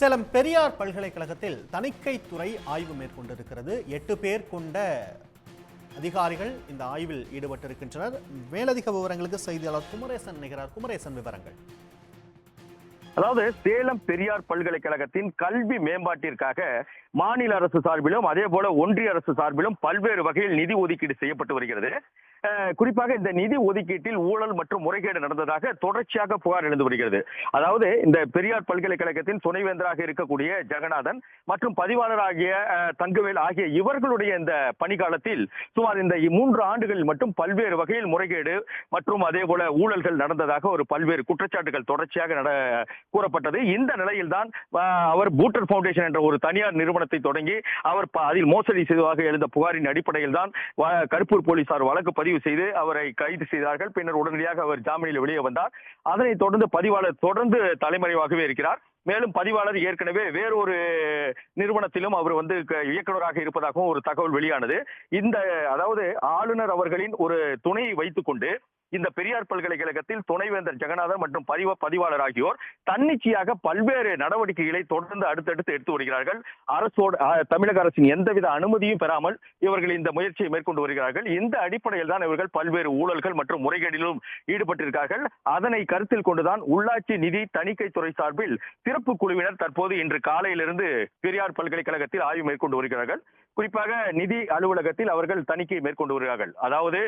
சேலம் பெரியார் பல்கலைக்கழகத்தில் தணிக்கைத்துறை ஆய்வு மேற்கொண்டிருக்கிறது. எட்டு பேர் கொண்ட அதிகாரிகள் இந்த ஆய்வில் ஈடுபட்டிருக்கின்றனர். மேலதிக விவரங்களுக்கு செய்தியாளர் குமரேசன் நிகரார் குமரேசன் விவரங்கள். அதாவது சேலம் பெரியார் பல்கலைக்கழகத்தின் கல்வி மேம்பாட்டிற்காக மாநில அரசு சார்பிலும் அதே போல ஒன்றிய அரசு சார்பிலும் பல்வேறு வகையில் நிதி ஒதுக்கீடு செய்யப்பட்டு வருகிறது. குறிப்பாக இந்த நிதி ஒதுக்கீட்டில் ஊழல் மற்றும் முறைகேடு நடந்ததாக தொடர்ச்சியாக புகார் எழுந்து வருகிறது. அதாவது இந்த பெரியார் பல்கலைக்கழகத்தின் துணைவேந்தராக இருக்கக்கூடிய ஜெகநாதன் மற்றும் பதிவாளராகிய தங்கவேல் ஆகிய இவர்களுடைய இந்த பணிக்காலத்தில் சுமார் இந்த மூன்று ஆண்டுகளில் மட்டும் பல்வேறு வகையில் முறைகேடு மற்றும் அதே போல ஊழல்கள் நடந்ததாக ஒரு பல்வேறு குற்றச்சாட்டுகள் தொடர்ச்சியாக நட கூறப்பட்டது. இந்த நிலையில்தான் தான் அவர் பூட்டர் பவுண்டேஷன் என்ற ஒரு தனியார் நிறுவனத்தை தொடங்கி அவர் அதில் மோசடி செய்ததாக எழுந்த புகாரின் அடிப்படையில் தான் கருப்பூர் போலீசார் வழக்கு பதிவு செய்து அவரை கைது செய்தார்கள். பின்னர் உடனடியாக அவர் ஜாமீனில் வெளியே வந்தார். அதனைத் தொடர்ந்து பதிவாளர் தொடர்ந்து தலைமறைவாகவே இருக்கிறார். மேலும் பதிவாளர் ஏற்கனவே வேறொரு நிறுவனத்திலும் அவர் வந்து இயக்குநராக இயக்குனராக இருப்பதாகவும் ஒரு தகவல் வெளியானது. இந்த அதாவது ஆளுநர் அவர்களின் ஒரு துணையை வைத்துக்கொண்டு இந்த பெரியார் பல்கலைக்கழகத்தில் துணைவேந்தர் ஜெகநாதன் மற்றும் பதிவ பதிவாளர் ஆகியோர் தன்னிச்சையாக பல்வேறு நடவடிக்கைகளை தொடர்ந்து அடுத்தடுத்து எடுத்து வருகிறார்கள். அரசோட தமிழக அரசின் எந்தவித அனுமதியும் பெறாமல் இவர்கள் இந்த முயற்சியை மேற்கொண்டு வருகிறார்கள். இந்த அடிப்படையில் தான் இவர்கள் பல்வேறு ஊழல்கள் மற்றும் முறைகேடிலும் ஈடுபட்டிருக்கார்கள். அதனை கருத்தில் கொண்டுதான் உள்ளாட்சி நிதி தணிக்கைத்துறை சார்பில் சிறப்பு குழுவினர் தற்போது இன்று காலையிலிருந்து பெரியார் பல்கலைக்கழகத்தில் ஆய்வு மேற்கொண்டு வருகிறார்கள். குறிப்பாக நிதி அலுவலகத்தில் அவர்கள் தணிக்கை மேற்கொண்டு வருகிறார்கள். அதாவது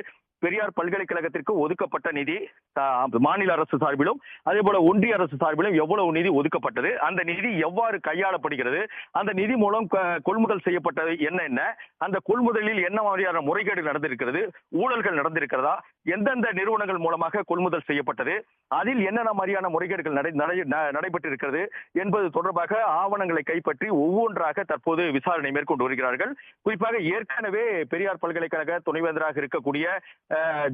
பெரியார் பல்கலைக்கழகத்திற்கு ஒதுக்கப்பட்ட நிதி மாநில அரசு சார்பிலும் அதே போல ஒன்றிய அரசு சார்பிலும் எவ்வளவு நிதி ஒதுக்கப்பட்டது அந்த நிதி எவ்வாறு கையாளப்படுகிறது அந்த நிதி மூலம் கொள்முதல் செய்யப்பட்டது என்ன என்ன அந்த கொள்முதலில் என்ன மாதிரியான முறைகேடு நடந்திருக்கிறது ஊழல்கள் நடந்திருக்கிறதா எந்தெந்த நிறுவனங்கள் மூலமாக கொள்முதல் செய்யப்பட்டது அதில் என்னென்ன மாதிரியான முறைகேடுகள் நடைபெற்றிருக்கிறது என்பது தொடர்பாக ஆவணங்களை கைப்பற்றி ஒவ்வொன்றாக தற்போது விசாரணை மேற்கொண்டு வருகிறார்கள். குறிப்பாக ஏற்கனவே பெரியார் பல்கலைக்கழக துணைவேந்தராக இருக்கக்கூடிய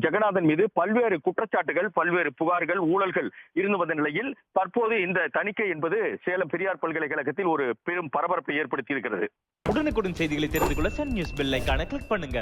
ஜெகநாதன் மீது பல்வேறு குற்றச்சாட்டுகள் பல்வேறு புகார்கள் ஊழல்கள் இருந்து வந்த நிலையில் தற்போது இந்த தணிக்கை என்பது சேலம் பெரியார் பல்கலைக்கழகத்தில் ஒரு பெரும் பரபரப்பை ஏற்படுத்தி இருக்கிறது உடனுக்குடன் செய்திகளை தெரிந்து கொள்ள சன் நியூஸ் பெல் கிளிக் பண்ணுங்க.